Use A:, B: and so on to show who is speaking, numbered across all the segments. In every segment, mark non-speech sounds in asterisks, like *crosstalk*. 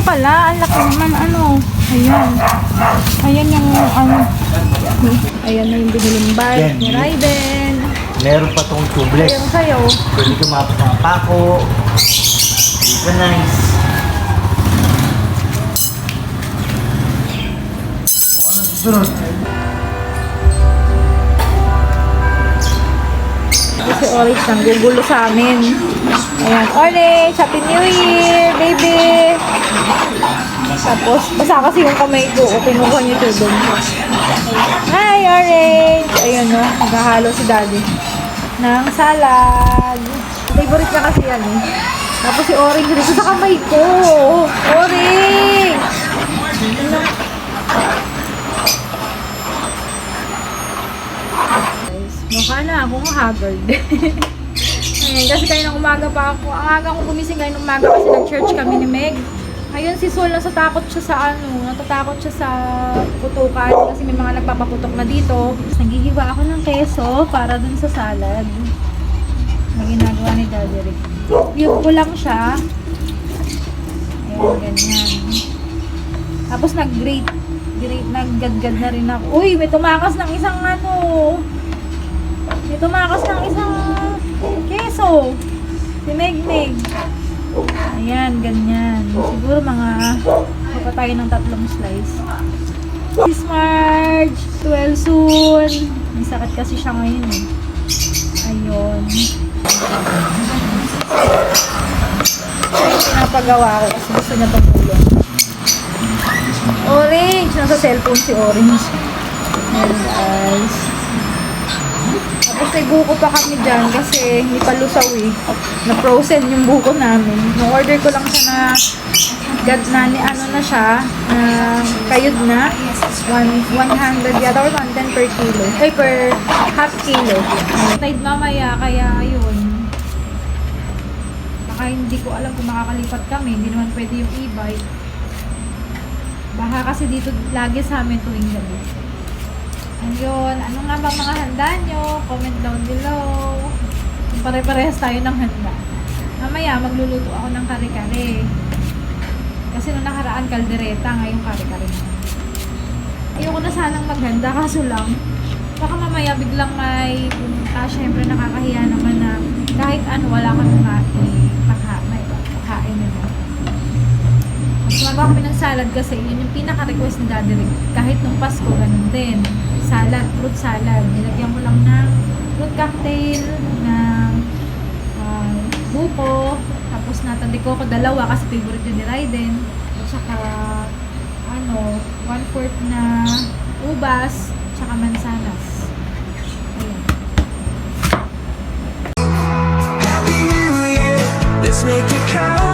A: ito pala, ang laki naman, ano. Ayan. Ayan yung, ano. Ayan na yung biniling bike ni Raiden.
B: Meron pa tong tubeless.
A: Ayan sa'yo.
B: Pwede ka mapos mga pako. Hindi pa nice. Ano susunod?
A: Kasi Orange nang gugulo sa amin. Ayan, Orange, Happy New Year, baby! Tapos, basa kasi yung kamay ko, o kinuha niyo tubig. Hi, Orange! Ayun no, naghahalo si Daddy ng salad. Favorite niya kasi yan eh. Tapos si Orange dito sa kamay ko. Orange! Guys, mukha na akong haggard. Ayan, kasi kayo ng umaga pa ako. Ang aga akong gumising kayo ng umaga kasi nag-church kami ni Meg. Ayun, si Sol, natatakot siya sa ano, natatakot siya sa putukan kasi may mga nagpapaputok na dito. Nagigiwa ako ng keso para dun sa salad na ginagawa ni Daddy Rick. Yung ko lang siya. Ayan, ganyan. Tapos nag-grate. Grate, naggadgad na rin ako. Uy, may tumakas ng isang ano. May tumakas ng isang keso. Si Megmeg. Ayan, ganyan. Siguro mga papatay ng tatlong slice. Si Smarge, 12 soon. May sakit kasi siya ngayon eh. Ayun. Yung pinapagawa ko kasi gusto niya tumulong. Orange! Nasa cellphone si Orange. Ayan guys. May buko pa kami dyan kasi hindi pa lusaw eh. Na-frozen yung buko namin. Nung order ko lang siya na gad na ni ano na siya, na kayod na. One, 100 yata or 110 per kilo. Ay, per half kilo. Tide mamaya, kaya yun. Baka hindi ko alam kung makakalipat kami. Hindi naman pwede yung e-bike. Baka kasi dito lagi sa amin tuwing gabi. Ayun, ano nga ba mga handa nyo? Comment down below. Pare-parehas tayo ng handa. Mamaya, magluluto ako ng kare-kare. Kasi nung nakaraan, kaldereta, ngayon kare-kare. Ayoko na sanang maghanda, kaso lang, baka mamaya biglang may pumunta. Siyempre, nakakahiya naman na kahit ano, wala kang pagkain nila. Mas gumagawa kami ng kasi yun yung pinaka-request ni Daddy Rick. Kahit nung Pasko, ganun din. Salad, fruit salad. Nilagyan mo lang ng fruit cocktail, ng ah, buko, tapos natandi ko ko dalawa kasi favorite ni Raiden. At saka, ano, one fourth na ubas, tsaka mansanas.
C: Let's make it count.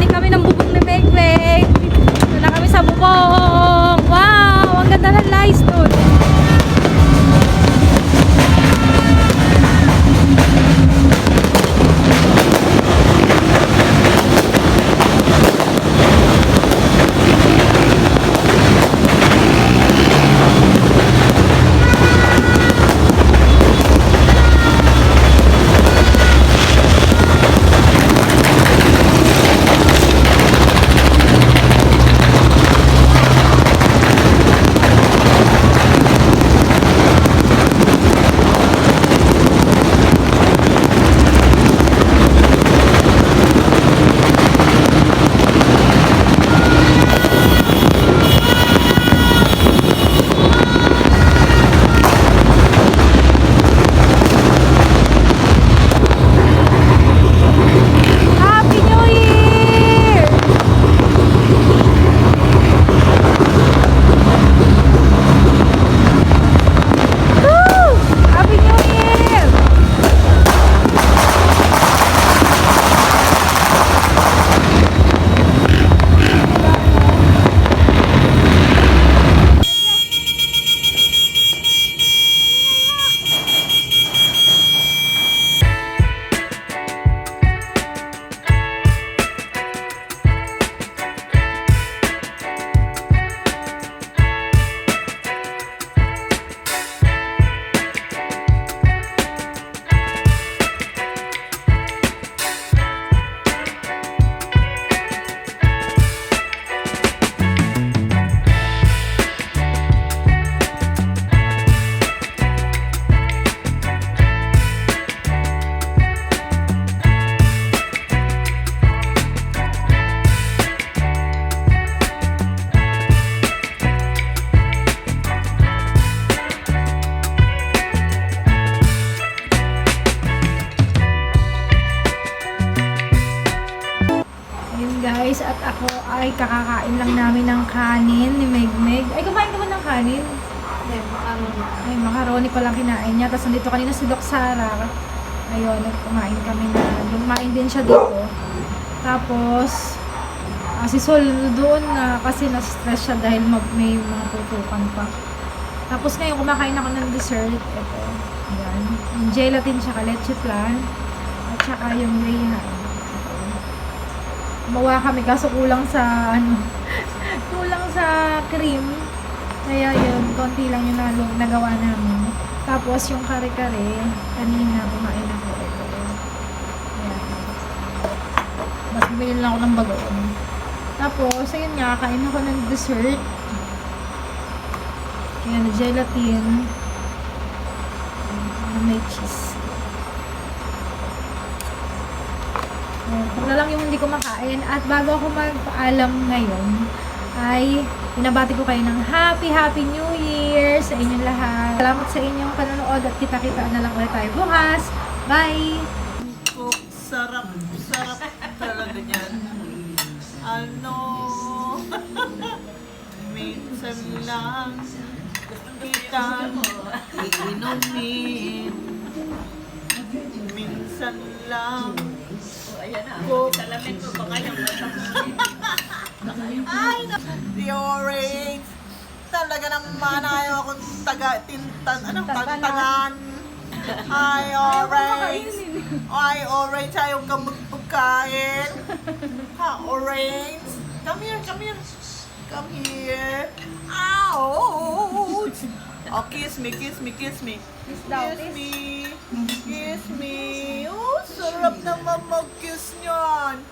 A: Panik kami ng bubong ni Megweg. Ito na kami sa bubong. Wow! Ang ganda ng lights doon. Ay kakakain lang namin ng kanin ni Megmeg. Ay, kumain ka ba ng kanin? Ay, macaroni pa lang kinain niya. Tapos nandito kanina si Doc Sara. Ayun, nagkumain kami na. Lumain din siya dito. Tapos, ah, si Sol doon na kasi na-stress siya dahil mag- may mga tutukan pa. Tapos ngayon, kumakain ako ng dessert. Ito. Ayan. Yung gelatin tsaka leche flan. At tsaka yung rayhan. Gumawa kami kaso kulang sa ano, *laughs* kulang sa cream. Kaya yun, konti lang yung nalo, nagawa namin. Tapos yung kare-kare, kanina kumain ako ito. Ayan. Mas bumili lang ako ng bagoong. Tapos, ayun nga, kain ako ng dessert. Ayan, gelatin. Na may cheese. Na lang yung hindi ko makain. At bago ako magpaalam ngayon, ay binabati ko kayo ng Happy Happy New Year sa inyong lahat. Salamat sa inyong panonood at kita-kita na lang ulit tayo bukas. Bye!
D: Cook, sarap, sarap talaga niyan. Ano, *laughs* minsan lang kita iinumin. Minsan lang cook. Salamin ko pa kayang *laughs* Ay, na- orange. Talaga naman ayaw akong taga, tintan, anong tantangan. Hi, orange. Hi, orange. Ayaw ka magpagkain. Ha, orange. Come here, come here. Come here. Ouch! Oh, kiss me, kiss me, kiss me. Kiss me. Kiss me. Oh, sarap naman mag-kiss niyan.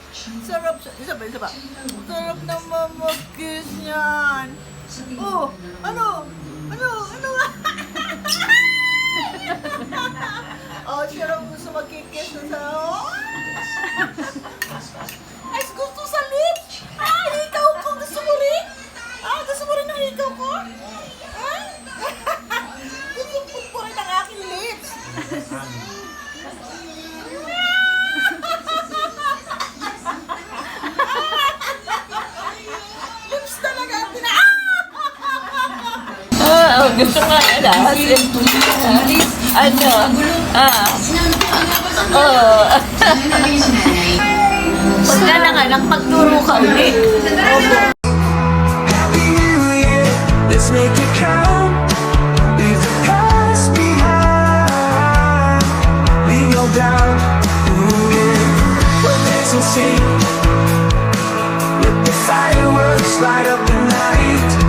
D: Sarap, isa ba, isa ba? Sarap naman mag-kiss niyan. Oh, ano? Ano? Ano? *laughs* oh, siya raw gusto magkikiss na sa... Oh! Lips! talaga ang tina...
E: Oh, gusto nga. Kasi, ano, ah, oh. Huwag ka na nga lang pagturo ka ulit.
C: Let's make it count. We'll dance and sea Let the fireworks light up the night.